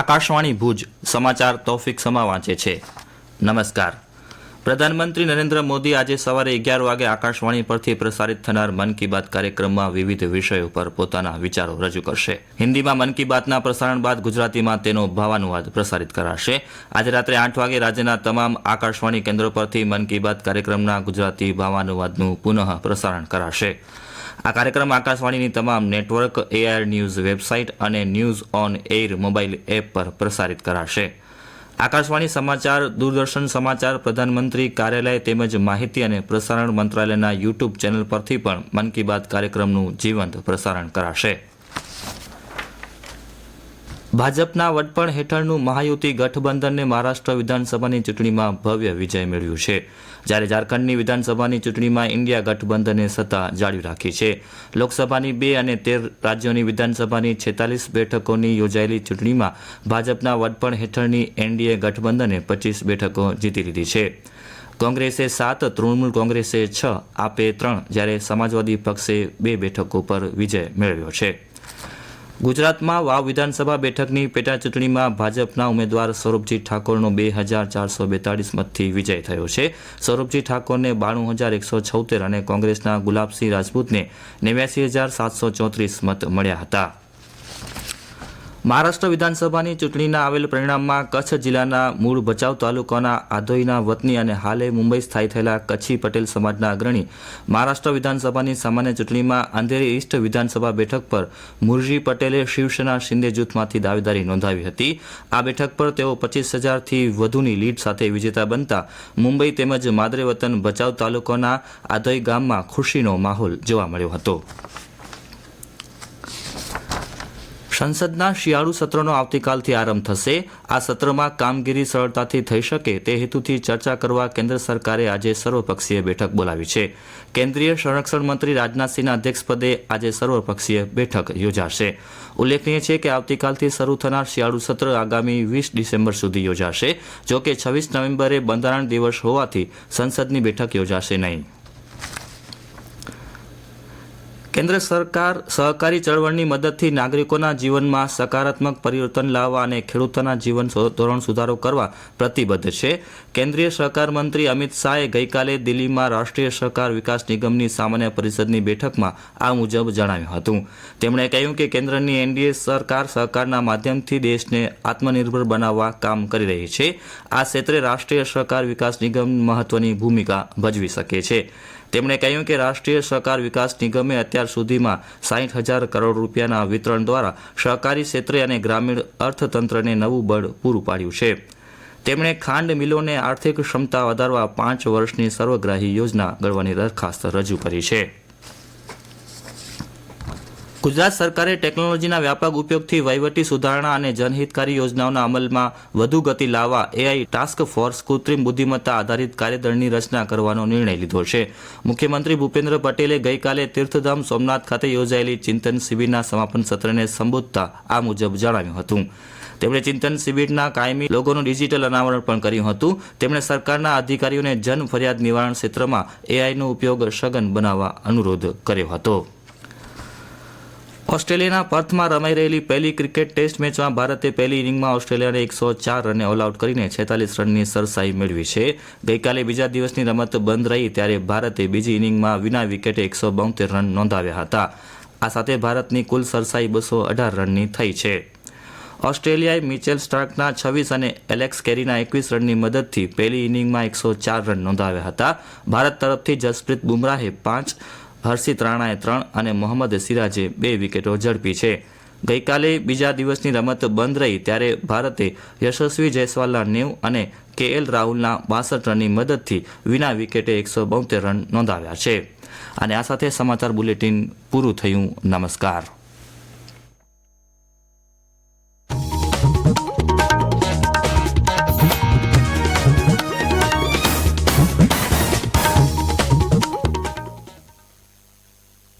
આકાશવાણી ભુજ સમાચાર તૌફિક સમા વાંચે છે. નમસ્કાર. પ્રધાનમંત્રી નરેન્દ્ર મોદી આજે સવારે અગિયાર વાગે આકાશવાણી પરથી પ્રસારિત થનાર મન કી બાત કાર્યક્રમમાં વિવિધ વિષયો પર પોતાના વિચારો રજૂ કરશે. હિન્દીમાં મન કી બાતના પ્રસારણ બાદ ગુજરાતીમાં તેનો ભાવાનુવાદ પ્રસારિત કરાશે. આજે રાત્રે આઠ વાગે રાજ્યના તમામ આકાશવાણી કેન્દ્રો પરથી મન કી બાત કાર્યક્રમના ગુજરાતી ભાવાનુવાદનું પુનઃ પ્રસારણ કરાશે. આ કાર્યક્રમ આકાશવાણીની તમામ નેટવર્ક, એઆર ન્યૂઝ વેબસાઇટ અને news on air mobile app પર પ્રસારિત કરાશે. આકાશવાણી સમાચાર, દૂરદર્શન સમાચાર, પ્રધાનમંત્રી કાર્યાલય તેમજ માહિતી અને પ્રસારણ મંત્રાલયના યુટ્યુબ ચેનલ પરથી પણ મન કી બાત કાર્યક્રમનું જીવંત પ્રસારણ કરાશે. ભાજપના વડપણ હેઠળનું મહાયુતિ ગઠબંધનને મહારાષ્ટ્ર વિધાનસભાની ચૂંટણીમાં ભવ્ય વિજય મેળવ્યું છે. જ્યારે ઝારખંડની વિધાનસભાની ચૂંટણીમાં ઇન્ડિયા ગઠબંધને સત્તા જાળવી રાખી છે. લોકસભાની બે અને તેર રાજ્યોની વિધાનસભાની છેતાલીસ બેઠકોની યોજાયેલી ચૂંટણીમાં ભાજપના વડપણ હેઠળની એનડીએ ગઠબંધને પચીસ બેઠકો જીતી લીધી છે. કોંગ્રેસે સાત, તૃણમૂલ કોંગ્રેસે છ, આપે ત્રણ, જ્યારે સમાજવાદી પક્ષે બે બેઠકો પર વિજય મેળવ્યો છે. ગુજરાતમાં વાવ વિધાનસભા બેઠકની પેટા ચૂંટણીમાં ભાજપના ઉમેદવાર સ્વરૂપજી ઠાકોરનો બે હજાર ચારસો બેતાળીસ મતથી વિજય થયો છે. સ્વરૂપજી ઠાકોરને બાણું હજાર એકસો છોતેર અને કોંગ્રેસના ગુલાબસિંહ રાજપૂતને નેવ્યાસી હજાર સાતસો ચોત્રીસ મત મળ્યા હતા. મહારાષ્ટ્ર વિધાનસભાની ચૂંટણીના આવેલ પરિણામમાં કચ્છ જિલ્લાના મૂળ ભચાઉ તાલુકાના આધોઈના વતની અને હાલે મુંબઈ સ્થાયી થયેલા કચ્છી પટેલ સમાજના અગ્રણી મહારાષ્ટ્ર વિધાનસભાની સામાન્ય ચૂંટણીમાં અંધેરી ઈસ્ટ વિધાનસભા બેઠક પર મુરજી પટેલે શિવસેના શિંદે જૂથમાંથી દાવેદારી નોંધાવી હતી. આ બેઠક પર તેઓ પચીસ હજારથી વધુની લીડ સાથે વિજેતા બનતા મુંબઈ તેમજ માદરે વતન ભચાઉ તાલુકાના આધોઈ ગામમાં ખુશીનો માહોલ જોવા મળ્યો હતો. સંસદના શિયાળુ સત્રનો આવતીકાલથી આરંભ થશે. આ સત્રમાં કામગીરી સરળતાથી થઈ શકે તે હેતુથી ચર્ચા કરવા કેન્દ્ર સરકારે આજે સર્વપક્ષીય બેઠક બોલાવી છે. કેન્દ્રીય સંરક્ષણ મંત્રી રાજનાથસિંહના અધ્યક્ષપદે આજે સર્વપક્ષીય બેઠક યોજાશે. ઉલ્લેખનીય છે કે આવતીકાલથી શરૂ થનાર શિયાળુ સત્ર આગામી વીસ ડિસેમ્બર સુધી યોજાશે. જો કે છવ્વીસ નવેમ્બરે બંધારણ દિવસ હોવાથી સંસદની બેઠક યોજાશે નહીં. કેન્દ્ર સરકાર સહકારી ચળવળની મદદથી નાગરિકોના જીવનમાં સકારાત્મક પરિવર્તન લાવવા અને ખેડૂતોના જીવન ધોરણ સુધારો કરવા પ્રતિબદ્ધ છે. કેન્દ્રીય સહકાર મંત્રી અમિત શાહે ગઈકાલે દિલ્હીમાં રાષ્ટ્રીય સહકાર વિકાસ નિગમની સામાન્ય પરિષદની બેઠકમાં આ મુજબ જણાવ્યું હતું. તેમણે કહ્યું કે કેન્દ્રની એનડીએ સરકાર સહકારના માધ્યમથી દેશને આત્મનિર્ભર બનાવવા કામ કરી રહી છે. આ ક્ષેત્રે રાષ્ટ્રીય સહકાર વિકાસ નિગમ મહત્વની ભૂમિકા ભજવી શકે છે. તેમણે કહ્યું કે રાષ્ટ્રીય સહકાર વિકાસ નિગમે અત્યાર સુધીમાં સાહીઠ હજાર કરોડ રૂપિયાના વિતરણ દ્વારા સહકારી ક્ષેત્રે અને ગ્રામીણ અર્થતંત્રને નવું બળ પૂરું પાડ્યું છે. તેમણે ખાંડ મિલોને આર્થિક ક્ષમતા વધારવા પાંચ વર્ષની સર્વગ્રાહી યોજના ઘડવાની દરખાસ્ત રજૂ કરી છે. ગુજરાત સરકારે ટેકનોલોજીના વ્યાપક ઉપયોગથી વહીવટી સુધારણા અને જનહિતકારી યોજનાઓના અમલમાં વધુ ગતિ લાવવા એઆઈ ટાસ્ક ફોર્સ કૃત્રિમ બુદ્ધિમત્તા આધારિત કાર્યદળની રચના કરવાનો નિર્ણય લીધો છે. મુખ્યમંત્રી ભૂપેન્દ્ર પટેલે ગઈકાલે તીર્થધામ સોમનાથ ખાતે યોજાયેલી ચિંતન શિબિરના સમાપન સત્રને સંબોધતા આ મુજબ જણાવ્યું હતું. તેમણે ચિંતન શિબિરના કાયમી લોગોનું ડિજિટલ અનાવરણ પણ કર્યું હતું. તેમણે સરકારના અધિકારીઓને જન ફરિયાદ નિવારણ ક્ષેત્રમાં એઆઈનો ઉપયોગ સઘન બનાવવા અનુરોધ કર્યો હતો. ઓસ્ટ્રેલિયાના પર્થમાં રમાઈ રહેલી પહેલી ક્રિકેટ ટેસ્ટ મેચમાં ભારતે પહેલી ઇનિંગમાં ઓસ્ટ્રેલિયાને એકસો ચાર રને ઓલ આઉટ કરીને છેતાલીસ રનની સરસાઈ મેળવી છે. ગઈકાલે બીજા દિવસની રમત બંધ રહી ત્યારે ભારતે બીજી ઇનિંગમાં વિના વિકેટે એકસો બોતેર રન નોંધાવ્યા હતા. આ સાથે ભારતની કુલ સરસાઈ બસો અઢાર રનની થઈ છે. ઓસ્ટ્રેલિયાએ મિચેલ સ્ટાર્કના છવ્વીસ અને એલેક્સ કેરીના એકવીસ રનની મદદથી પહેલી ઇનિંગમાં એકસો ચાર રન નોંધાવ્યા હતા. ભારત તરફથી જસપ્રીત બુમરાહે પાંચ હર્ષિત રાણાએ ત્રણ અને મોહમ્મદ સિરાજે બે વિકેટો ઝડપી છે. ગઈકાલે બીજા દિવસની રમત બંધ રહી ત્યારે ભારતે યશસ્વી જયસ્વાલના નેવ અને કે એલ રાહુલના બાસઠ રનની મદદથી વિના વિકેટે એકસો બોતેર રન નોંધાવ્યા છે. અને આ સાથે સમાચાર બુલેટિન પૂરું થયું. નમસ્કાર.